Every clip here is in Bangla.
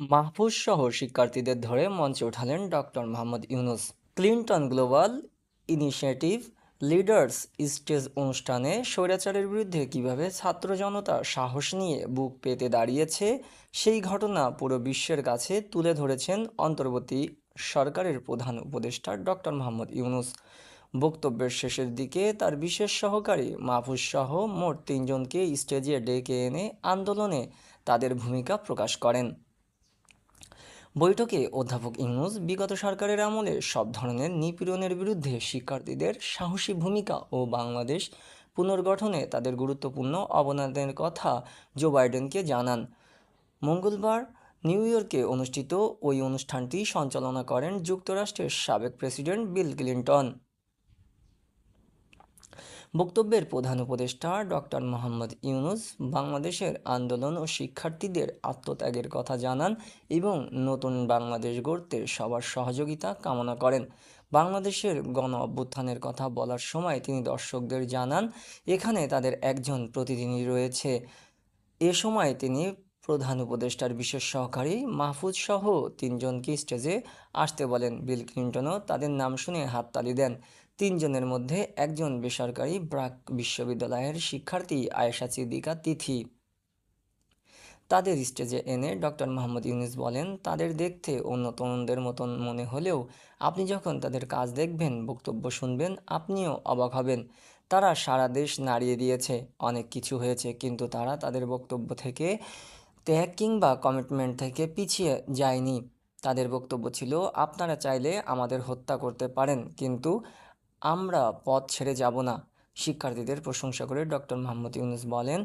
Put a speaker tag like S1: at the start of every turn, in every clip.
S1: মাহফুজ সহ শিক্ষার্থীদের ধরে মঞ্চে উঠালেন doctor Mohammad Yunus. Clinton Global Initiative leaders stage অনুষ্ঠানে স্বৈরাচারের বিরুদ্ধে কীভাবে ছাত্র জনতা সাহস নিয়ে বুক পেতে দাঁড়িয়েছে, সেই ঘটনা পুরো বিশ্বের কাছে তুলে ধরেছেন অন্তর্বর্তী সরকারের প্রধান উপদেষ্টা ডক্টর মোহাম্মদ ইউনুস। বক্তব্যের শেষের দিকে তার বিশেষ সহকারী মাহফুজ সহ মোট তিনজনকে স্টেজে ডেকে এনে আন্দোলনে তাদের ভূমিকা প্রকাশ করেন। বৈঠকে অধ্যাপক ইউনুস বিগত সরকারের আমলে সব ধরনের নিপীড়নের বিরুদ্ধে শিক্ষার্থীদের সাহসী ভূমিকা ও বাংলাদেশ পুনর্গঠনে তাদের গুরুত্বপূর্ণ অবদানের কথা জো বাইডেনকে জানান। মঙ্গলবার নিউ ইয়র্কে অনুষ্ঠিত ওই অনুষ্ঠানটি সঞ্চালনা করেন যুক্তরাষ্ট্রের সাবেক প্রেসিডেন্ট বিল ক্লিন্টন। বক্তব্যের প্রধান উপদেষ্টা ডক্টর মোহাম্মদ ইউনুস বাংলাদেশের আন্দোলন ও শিক্ষার্থীদের আত্মত্যাগের কথা জানান এবং নতুন বাংলাদেশ গড়তে সবার সহযোগিতা কামনা করেন। বাংলাদেশের গণ অভ্যুত্থানের কথা বলার সময় তিনি দর্শকদের জানান, এখানে তাদের একজন প্রতিনিধি রয়েছে। এ সময় তিনি প্রধান উপদেষ্টার বিশেষ সহকারী মাহফুজ সহ তিনজনকে স্টেজে আসতে বলেন। বিল ক্লিন্টনও তাদের নাম শুনে হাততালি দেন। তিনজনের মধ্যে একজন বেসরকারি ব্রাক বিশ্ববিদ্যালয়ের শিক্ষার্থী আয়েশা সিদ্দিকা তিথি। তাদের স্টেজে এনে ডক্টর মোহাম্মদ ইউনুস বলেন, তাদের দেখতে অন্য তরুণদের মতন মনে হলেও আপনি যখন তাদের কাজ দেখবেন, বক্তব্য শুনবেন, আপনিও অবাক হবেন। তারা সারা দেশ নাড়িয়ে দিয়েছে, অনেক কিছু হয়েছে, কিন্তু তারা তাদের বক্তব্য থেকে ত্যাগ কিংবা কমিটমেন্ট থেকে পিছিয়ে যায়নি। তাদের বক্তব্য ছিল, আপনারা চাইলে আমাদের হত্যা করতে পারেন, কিন্তু আমরা পথ ছেড়ে যাব না, শিক্ষার্থীদের প্রশংসা করে ডক্টর মোহাম্মদ ইউনুস বলেন,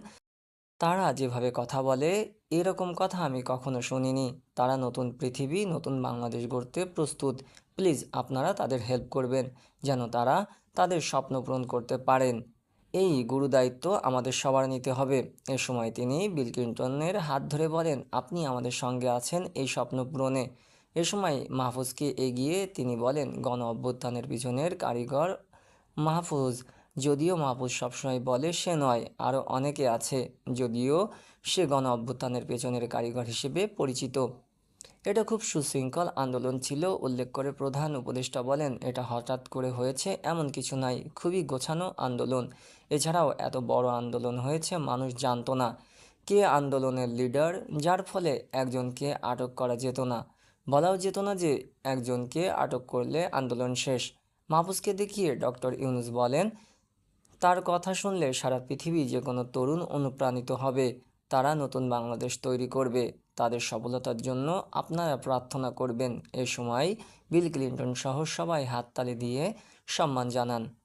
S1: তারা যেভাবে কথা বলে, এরকম কথা আমি কখনো শুনিনি। তারা নতুন পৃথিবী, নতুন বাংলাদেশ গড়তে প্রস্তুত। প্লিজ আপনারা তাদের হেল্প করবেন, যেন তারা তাদের স্বপ্ন পূরণ করতে পারেন। এই গুরুদায়িত্ব আমাদের সবার নিতে হবে। এ সময় তিনি বিল ক্লিন্টনের হাত ধরে বলেন, আপনি আমাদের সঙ্গে আছেন এই স্বপ্ন পূরণে। এ সময় মাহফুজকে এগিয়ে তিনি বলেন, গণ অভ্যুত্থানের পিছনের কারিগর মাহফুজ। যদিও মাহফুজ সবসময় বলে সে নয় আরও অনেকে আছে। যদিও সে গণ অভ্যুত্থানের পেছনের কারিগর হিসেবে পরিচিত। এটা খুব সুশৃঙ্খল আন্দোলন ছিল, উল্লেখ করে প্রধান উপদেষ্টা বলেন, এটা হঠাৎ করে হয়েছে এমন কিছু নাই, খুবই গোছানো আন্দোলন। এছাড়াও এত বড় আন্দোলন হয়েছে মানুষ জানত না। কে আন্দোলনের লিডার? যার ফলে একজনকে আটক করা যেত না। বলাও যেত না যে একজনকে আটক করলে আন্দোলন শেষ। মাহফুজকে দেখিয়ে ডক্টর ইউনুস বলেন, তার কথা শুনলে সারা পৃথিবী যে কোনো তরুণ অনুপ্রাণিত হবে। তারা নতুন বাংলাদেশ তৈরি করবে। তাদের সফলতার জন্য আপনারা প্রার্থনা করবেন। এ সময় বিল ক্লিন্টন সহ সবাই হাততালি দিয়ে সম্মান জানান।